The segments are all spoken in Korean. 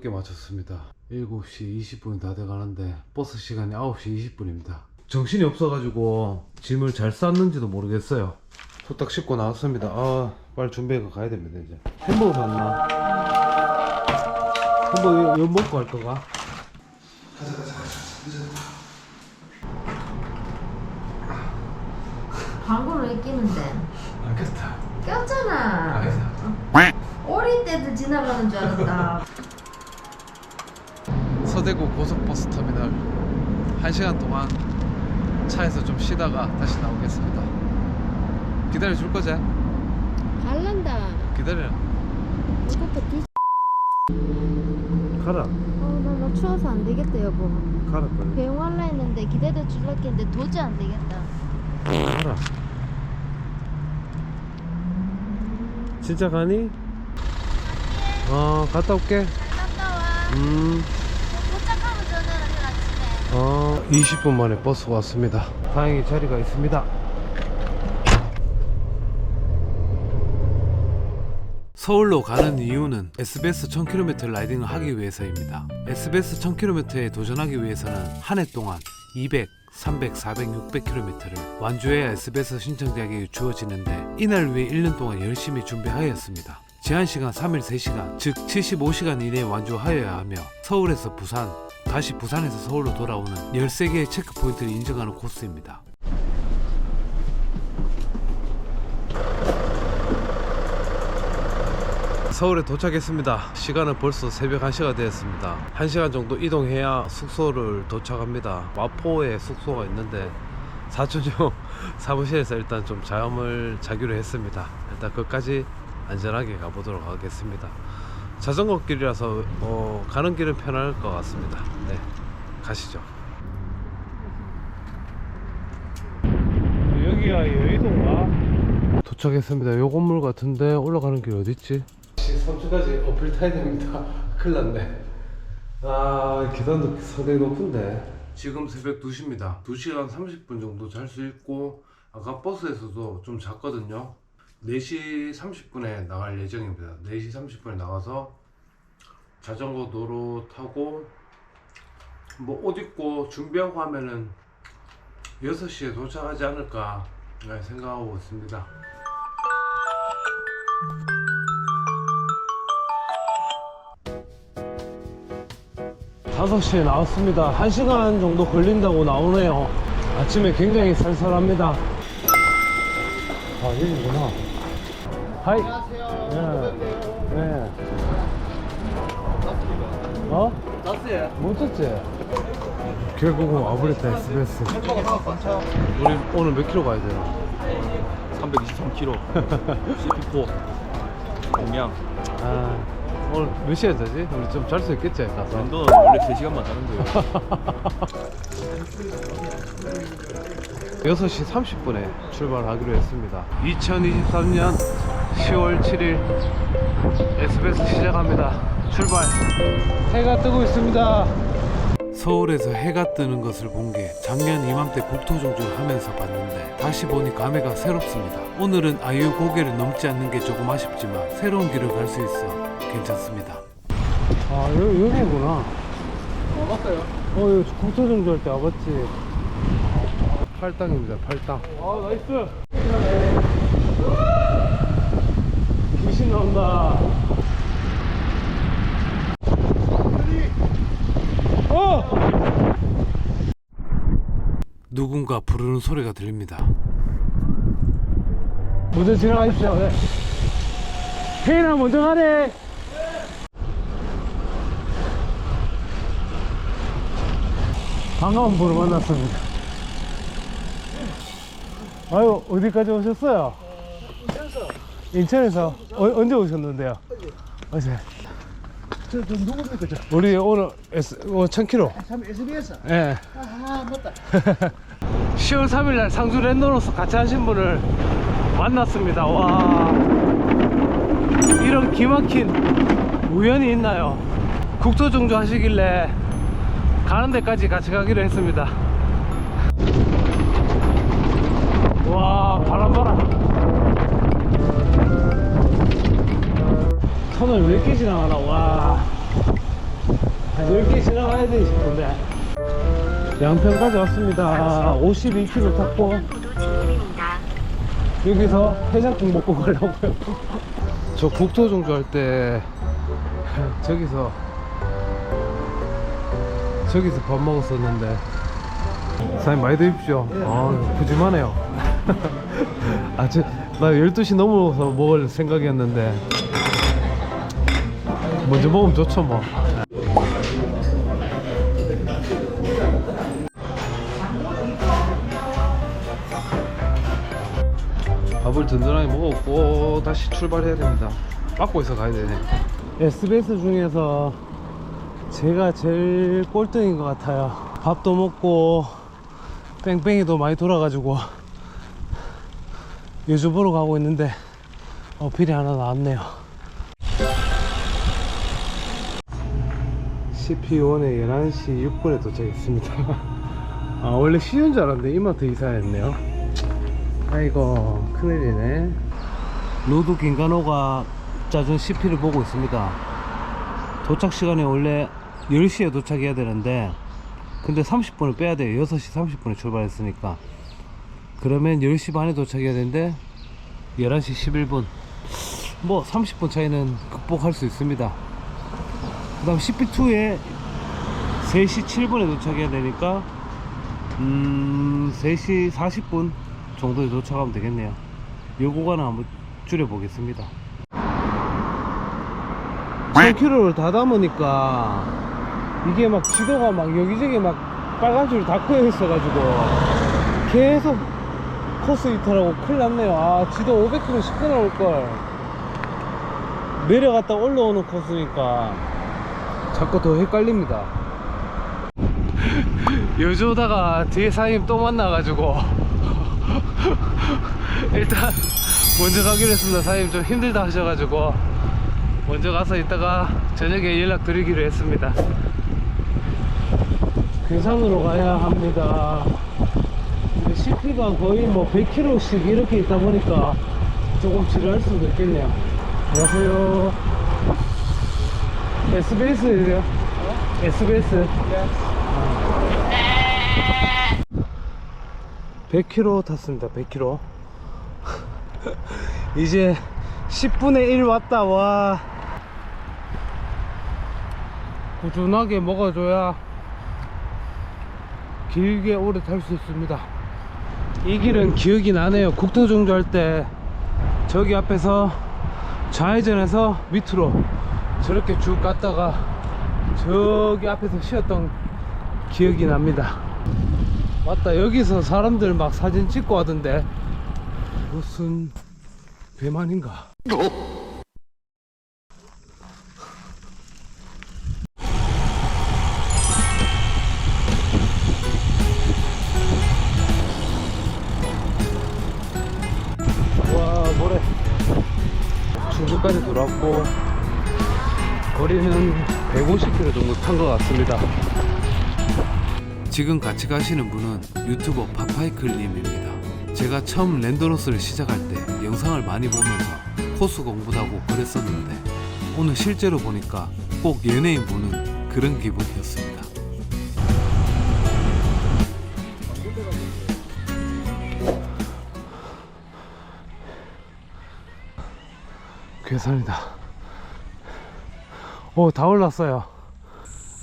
늦게 마쳤습니다 7시 20분이 다 돼가는데 버스 시간이 9시 20분입니다 정신이 없어가지고 짐을 잘 쌌는지도 모르겠어요 소딱 씻고 나왔습니다 아 빨리 준비해 가야 됩니다 이제 햄버거 샀나? 햄버거 이거 먹고 갈 거가? 광고를 왜 끼는데? 알겠다 꼈잖아. 알겠다 어릴 때도 지나가는 줄 알았다. 서대구 고속버스 터미널 1시간 동안 차에서 좀 쉬다가 다시 나오겠습니다 기다려 줄 거지? 갈란다. 기다려 이것도 비. 가라 어, 나, 나 추워서 안 되겠다, 여보. 가라 빨리 배웅 할라 했는데 기다려 줄라 했는데 도저히 안 되겠다. 가라 진짜 가니? 어 갔다 올게 갔다 와. 음 도착하면 전화를 해 아침에. 어, 20분 만에 버스가 왔습니다. 다행히 자리가 있습니다. 서울로 가는 이유는 SBS 1000km 라이딩을 하기 위해서입니다. SBS 1000km에 도전하기 위해서는 한 해 동안 200, 300, 400, 600km를 완주해야 SBS 신청자에게 주어지는데 이날 위해 1년 동안 열심히 준비하였습니다. 제한 시간 3일 3시간, 즉 75시간 이내에 완주하여야 하며 서울에서 부산, 다시 부산에서 서울로 돌아오는 13개의 체크포인트를 인정하는 코스입니다. 서울에 도착했습니다. 시간은 벌써 새벽 1시가 되었습니다. 1시간 정도 이동해야 숙소를 도착합니다. 마포에 숙소가 있는데 사촌형 사무실에서 일단 좀 잠을 자기로 했습니다. 일단 끝까지 안전하게 가보도록 하겠습니다. 자전거 길이라서 어, 가는 길은 편할 것 같습니다. 네, 가시죠. 여기가 여의도인가? 도착했습니다. 요 건물 같은데 올라가는 길 어디 있지? 3층까지 어필 타야 됩니다. 큰일 났네. 아 계단도 상당히 높은데 지금 새벽 2시입니다 2시간 30분 정도 잘 수 있고 아까 버스에서도 좀 잤거든요 4시 30분에 나갈 예정입니다 4시 30분에 나가서 자전거 도로 타고 뭐 옷 입고 준비하고 하면은 6시에 도착하지 않을까 네, 생각하고 있습니다 5시에 나왔습니다. 1시간 정도 걸린다고 나오네요. 아침에 굉장히 쌀쌀합니다. 아, 여기구나. 하이. 안녕하세요. 네. 네. 어? 났어요. 못 쳤지? 결국은 와버렸다, SBS. 우리 오늘 몇 킬로 가야 되나? 323kg. CP4. 공량. 아, 오늘 몇 시에 자지? 우리 좀 잘 수 있겠지, 가서? 런던 원래 3시간만 자는 거예요. 6시 30분에 출발하기로 했습니다. 2023년 10월 7일 SBS 시작합니다. 출발. 해가 뜨고 있습니다. 서울에서 해가 뜨는 것을 본 게 작년 이맘때 국토종주를 하면서 봤는데 다시 보니 감회가 새롭습니다. 오늘은 아이유 고개를 넘지 않는 게 조금 아쉽지만 새로운 길을 갈 수 있어 괜찮습니다. 아 여, 여기구나. 어, 맞아요. 어 여기 국토종주 할 때 와봤지. 팔당입니다. 팔당. 아, 나이스. 귀신 나온다. 어! 누군가 부르는 소리가 들립니다. 먼저 지나가십시오. 네. 혜인아 먼저 가래. 반가운 분을 만났습니다. 아유 어디까지 오셨어요? 인천에서 어, 언제 오셨는데요? 어제. 저, 저 누굽니까 저? 우리 오늘 S, 어, 1000km. 참 SBS. 예. 아 맞다. 10월 3일 날 상주 랜더로서 같이 하신 분을 만났습니다. 와. 이런 기막힌 우연이 있나요? 국토 종주 하시길래 가는 데까지 같이 가기로 했습니다. 와, 바람 봐라. 터널 왜 이렇게 지나가나, 와. 한 10개 지나가야 돼 싶은데. 양평까지 왔습니다. 52km 탔고. 여기서 해장국 먹고 가려고요. 저 국토 종주 할 때 저기서 저기서 밥 먹었었는데. 사장님 많이 드십시오. 아 푸짐하네요 아 저 나 12시 넘어서 먹을 생각이었는데 먼저 먹으면 좋죠 뭐. 밥을 든든하게 먹었고 다시 출발해야 됩니다. 있어 가야 되네. SBS 중에서 제가 제일 꼴등인 것 같아요. 밥도 먹고 뺑뺑이도 많이 돌아가지고 유튜브로 가고 있는데 어필이 하나 나왔네요. CP1에 11시 6분에 도착했습니다. 아 원래 쉬운 줄 알았는데 이마트 이사였네요. 아이고 큰일이네. 로드 긴가노가 짜준 CP를 보고 있습니다. 도착 시간이 원래 10시에 도착해야 되는데 근데 30분을 빼야 돼요. 6시 30분에 출발했으니까 그러면 10시 반에 도착해야 되는데 11시 11분. 뭐 30분 차이는 극복할 수 있습니다. 그 다음 CP2에 3시 7분에 도착해야 되니까 음 3시 40분 정도에 도착하면 되겠네요. 요 구간을 한번 줄여 보겠습니다. 7km를 다 담으니까 이게 막 지도가 막 여기저기 막 빨간 줄다 꺼여 있어 가지고 계속 코스 이탈하고 큰일 났네요. 아 지도 500km씩 끊어올걸. 내려갔다 올라오는 코스니까. 자꾸 더 헷갈립니다. 여주다가 뒤에 사장님 또 만나가지고. 일단 먼저 가기로 했습니다. 사장님 좀 힘들다 하셔가지고. 먼저 가서 이따가 저녁에 연락 드리기로 했습니다. 괴산으로 가야 합니다 CP가 거의 뭐 100km씩 이렇게 있다 보니까 조금 지루할 수도 있겠네요. 안녕하세요. SBS예요? SBS 100km 탔습니다 100km 이제 10분의 1 왔다 와. 꾸준하게 먹어줘야 길게 오래 탈 수 있습니다 이 길은 기억이 나네요. 국토종주 할때 저기 앞에서 좌회전해서 밑으로 저렇게 쭉 갔다가 저기 앞에서 쉬었던 기억이 납니다. 맞다. 여기서 사람들 막 사진 찍고 하던데 무슨 배만인가 지금 같이 가시는 분은 유튜버 파파이클님입니다. 제가 처음 랜더로스를 시작할 때 영상을 많이 보면서 코스 공부도 하고 그랬었는데 오늘 실제로 보니까 꼭 연예인 보는 그런 기분이었습니다. 괴산이다. 오 다 올랐어요.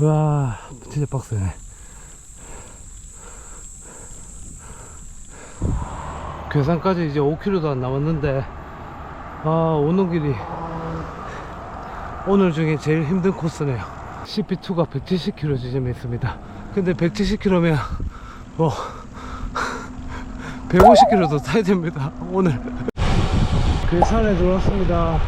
우와 진짜 빡세네 괴산까지 이제 5km도 안 남았는데 아 오는 길이 오늘 중에 제일 힘든 코스네요. CP2가 170km 지점에 있습니다. 근데 170km면 뭐 150km도 타야 됩니다 오늘. 괴산에 들어왔습니다.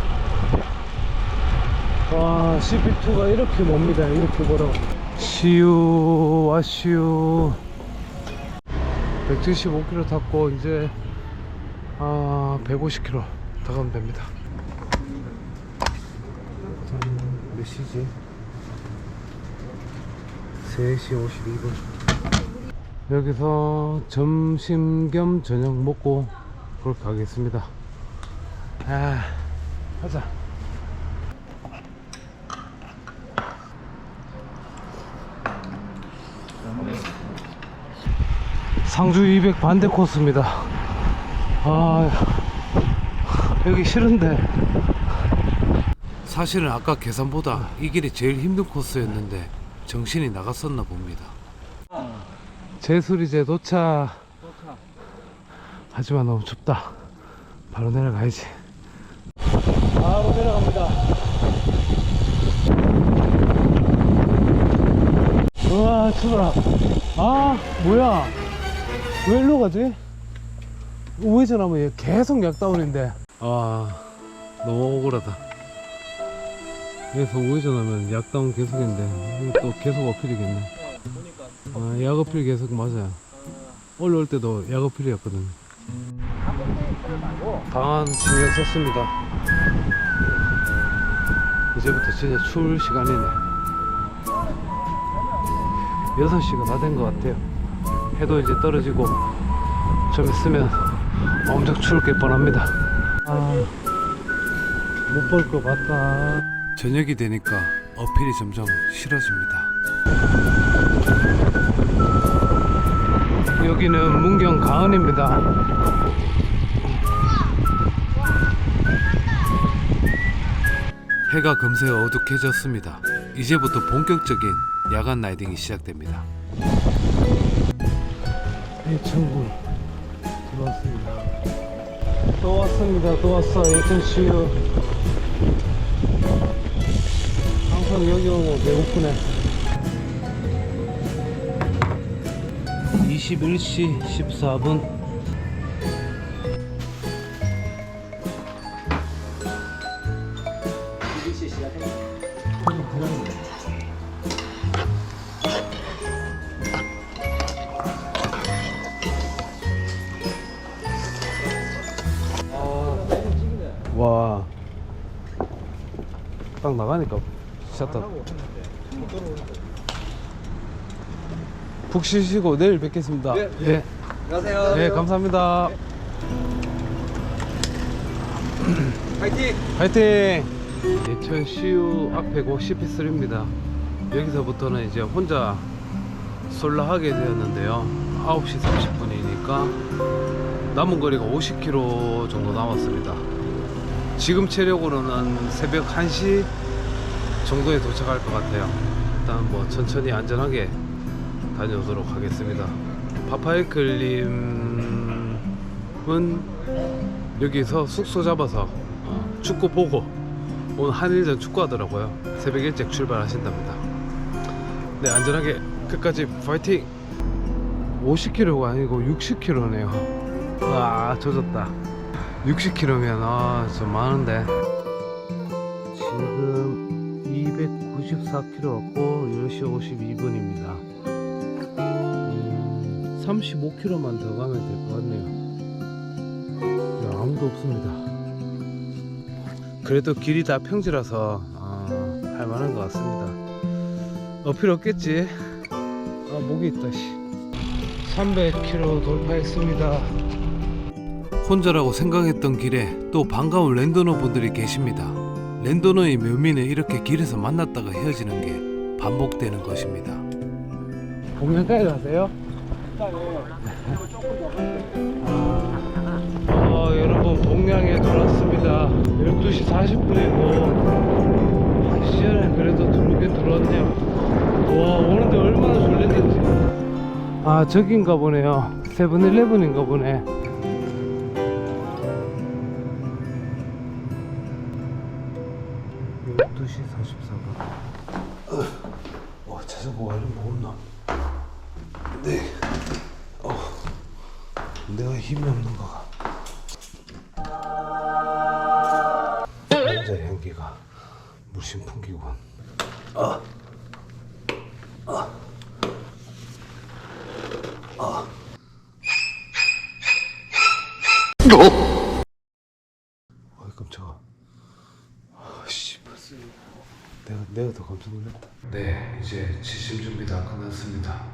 와 CP2가 이렇게 멉니다 이렇게 멀어. 시우 와시우 175km 탔고 이제 아 150km 다가면 됩니다. 음, 몇 시지? 3시 52분. 여기서 점심 겸 저녁 먹고 그렇게 가겠습니다. 아 가자. 상주 200 반대 코스입니다. 아, 여기 싫은데. 사실은 아까 계산보다 이 길이 제일 힘든 코스였는데 정신이 나갔었나 봅니다. 제수리제 도착. 하지만 너무 춥다. 바로 내려가야지. 바로 내려갑니다. 우와, 추워라. 아, 뭐야. 왜 일로 가지? 우회전 하면 얘 계속 약다운인데. 아, 너무 억울하다. 여기서 우회전 하면 약다운 계속인데, 또 계속 어필이겠네. 아, 약 어필 계속 맞아요. 올라올 때도 약 어필이었거든. 강한 신경 썼습니다. 이제부터 진짜 추울 시간이네. 6시가 다 된 것 같아요. 해도 이제 떨어지고, 좀 있으면 엄청 추울 게 뻔합니다. 아, 못 볼 것 같다. 저녁이 되니까 어필이 점점 싫어집니다. 여기는 문경 가은입니다. 해가 금세 어둑해졌습니다. 이제부터 본격적인 야간 라이딩이 시작됩니다. 예천군 들어왔습니다. 또 왔습니다. 또 왔어. 예천시유. 항상 여기 오면 배고프네. 21시 14분. 나가니까 샷다. 푹 쉬시고 내일 뵙겠습니다. 예. 안녕하세요. 네, 감사합니다. 파이팅! 화이팅! 예천 CU 앞에 고 CP3입니다. 여기서부터는 이제 혼자 솔라하게 되었는데요. 9시 30분이니까 남은 거리가 50km 정도 남았습니다. 지금 체력으로는 새벽 1시 정도에 도착할 것 같아요. 일단 뭐 천천히 안전하게 다녀오도록 하겠습니다. 파파이클님은 여기서 숙소 잡아서 어, 축구 보고 오늘 한일전 축구 하더라고요. 새벽 일찍 출발하신답니다. 네, 안전하게 끝까지 파이팅! 50km가 아니고 60km네요. 아, 젖었다. 60km면 아, 좀 많은데. 294km 왔고 10시 52분입니다. 음, 35km만 더 가면 될 것 같네요. 야, 아무도 없습니다. 그래도 길이 다 평지라서 어, 할만한 것 같습니다. 어필 없겠지? 아 목이 있다 씨. 300km 돌파했습니다. 혼자라고 생각했던 길에 또 반가운 랜더너 분들이 계십니다. 랜더너의 묘미는 이렇게 길에서 만났다가 헤어지는 게 반복되는 것입니다. 공연까지 가세요? 어, 여러분 봉양에 돌았습니다. 12시 40분이고 시절에 그래도 들어오긴 들어왔네요. 와 오는데 얼마나 졸렸는지. 아 저긴가 보네요. 세븐일레븐인가 보네. 물씬 풍기군. 아. 아. 아. 어이 깜짝아. 아, 씨. 내가 내가 더 깜짝 놀랐다. 네, 이제 지심 준비 다 끝났습니다.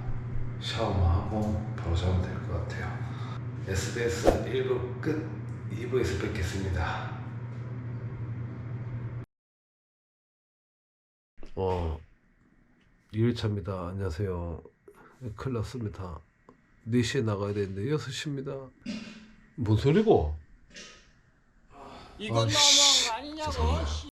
샤워만 하고 바로 자면 될 것 같아요. SBS 1부 끝 2부에서 뵙겠습니다. 어, 2일차입니다. 안녕하세요. 큰일 났습니다. 4시에 나가야 되는데 6시입니다. 뭔 소리고? 이건 아, 씨. 너무한 거 아니냐고. 씨.